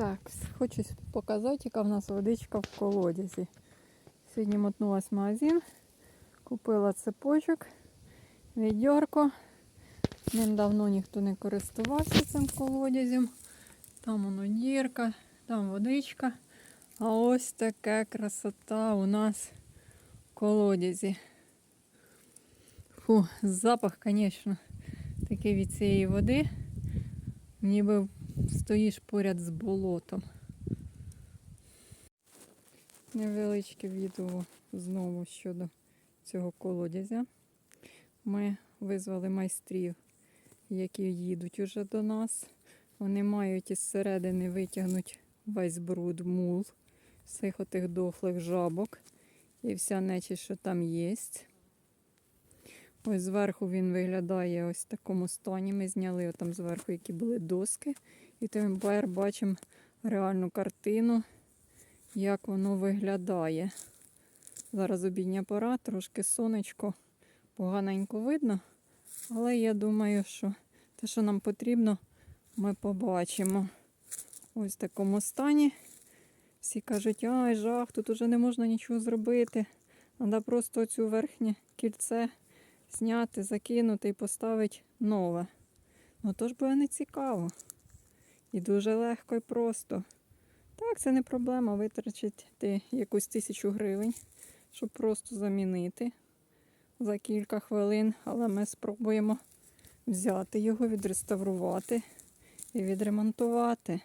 Так, хочу показати, яка в нас водичка в колодязі. Сьогодні мотнулась в магазин, купила цепочок, відьорко. Ним давно ніхто не користувався цим колодязем. Там воно дірка, там водичка. А ось така красота у нас в колодязі. Фу, запах, звісно, такий від цієї води. Ніби стоїш поряд з болотом. Невеличке відео знову щодо цього колодязя. Ми визвали майстрів, які їдуть уже до нас. Вони мають із середини витягнути весь бруд, мул, всіх отих дохлих жабок і вся нечість, що там є. Ось зверху він виглядає ось в такому стані. Ми зняли там зверху, які були доски. І тепер бачимо реальну картину, як воно виглядає. Зараз обідня пора, трошки сонечко, поганенько видно. Але я думаю, що те, що нам потрібно, ми побачимо. Ось в такому стані. Всі кажуть, ай, жах, тут уже не можна нічого зробити. Треба просто цю верхнє кільце зняти, закинути і поставити нове. Ну то ж буде не цікаво. І дуже легко і просто. Так, це не проблема витрачити якусь тисячу гривень, щоб просто замінити за кілька хвилин, але ми спробуємо взяти його, відреставрувати і відремонтувати.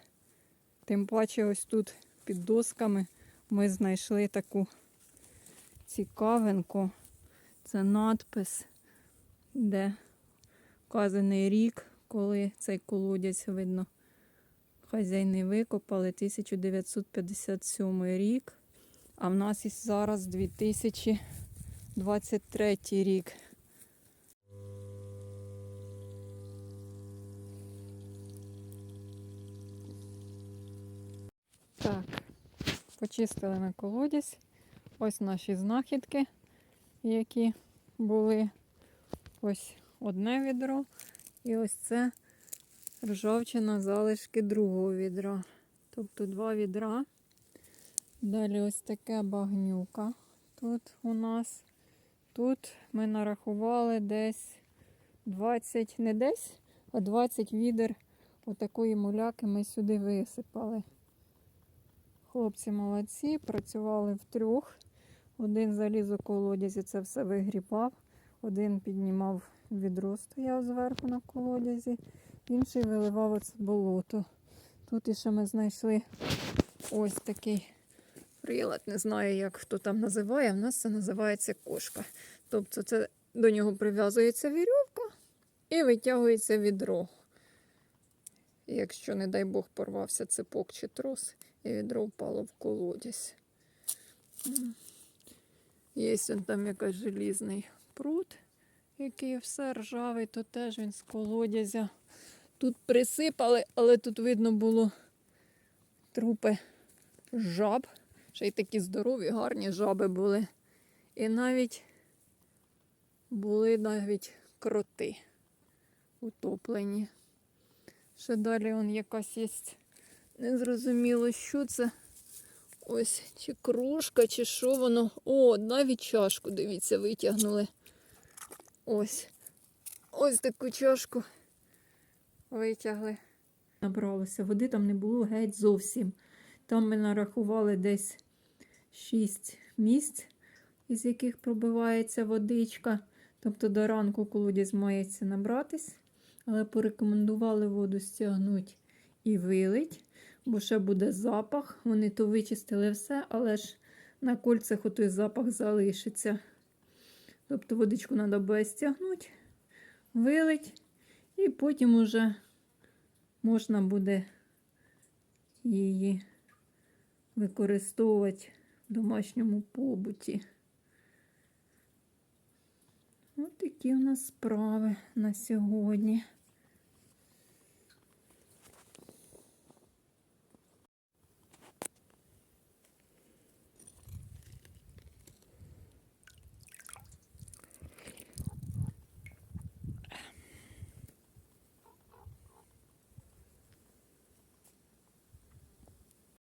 Тим паче, ось тут під досками ми знайшли таку цікавинку. Це надпис, де вказаний рік, коли цей колодязь видно. Хазяїни викопали 1957 рік, а в нас і зараз 2023 рік. Так, почистили ми колодязь. Ось наші знахідки, які були ось одне відро. І ось це ржавчина залишки другого відра. Тобто два відра. Далі ось таке багнюка. Тут у нас. Тут ми нарахували десь 20, не десь, а 20 відер отакої муляки ми сюди висипали. Хлопці молодці, працювали втрьох. Один заліз у колодязі, це все вигрібав, один піднімав відро, стояв зверху на колодязі, інший виливав оце болото. Тут іще ми знайшли ось такий прилад, не знаю, як хто там називає, в нас це називається кошка. Тобто це до нього прив'язується вірьовка і витягується відро. Якщо, не дай Бог, порвався цепок чи трос, і відро впало в колодязь. Є він там якийсь желізний пруд, який все ржавий, то теж він з колодязя. Тут присипали, але тут видно було трупи жаб. Ще й такі здорові, гарні жаби були. І навіть були навіть кроти утоплені. Ще далі он якась є. Незрозуміло, що це. Ось чи кружка, чи що воно. О, навіть чашку, дивіться, витягнули. Ось. Ось таку чашку витягли. Набралося води, там не було геть зовсім. Там ми нарахували десь 6 місць, із яких пробивається водичка. Тобто до ранку колодязь мається набратись, але порекомендували воду стягнути і вилить, бо ще буде запах. Вони то вичистили все, але ж на кольцях отой запах залишиться. Тобто водичку треба буде стягнути, вилить, і потім уже можна буде її використовувати в домашньому побуті. Ось такі у нас справи на сьогодні.